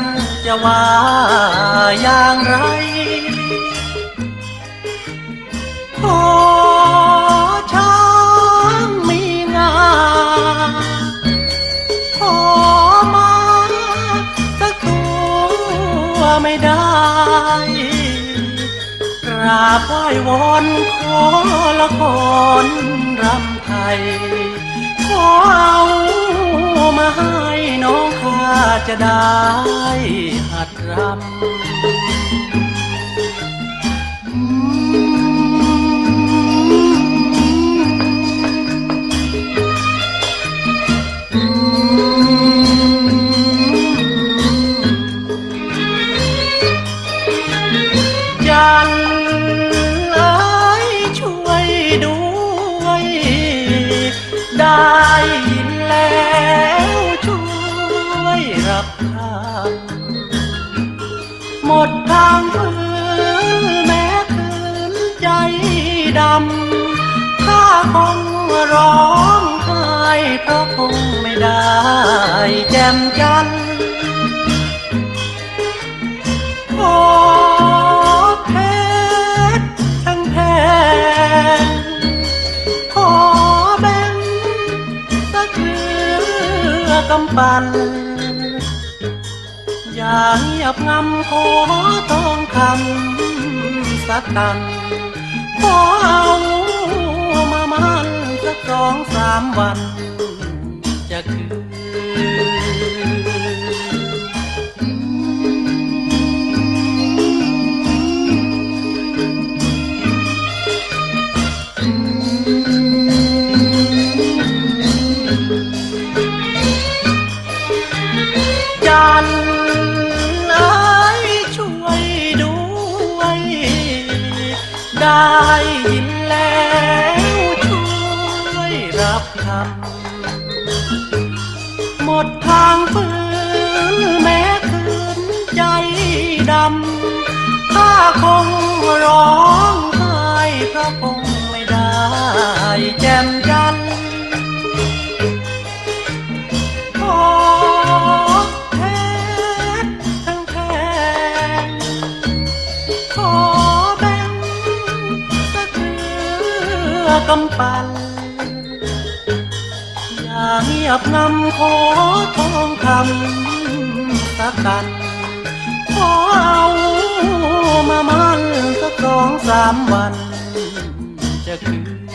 แล้วจันจะว่าอย่างไร ขอช้างมีงา ขอมาสักตัวไม่ได้กราบไหว้วอนขอละครรำไทยขอเอา จะได้หัดรำ ลับทางหมดทางฝืนแม้คืนใจดำข้าคงร้องไห้เพราะคงไม่ได้แจ่มจันทร์ขอเพชรทั้งแพงขอแบ่งสักเรือกำปั่น อย่าเงียบงำขอทองคำสักตันขอเอามามันสักสองสามวัน ยินแล้วช่วยรับคำหมดทางฝืนแม้คืนใจดำข้าคงร้องไห้พระองไกำปั่นอย่าเงียบงำขอทองคำสักกันขอเอามามันสักสองสามวันจะคืน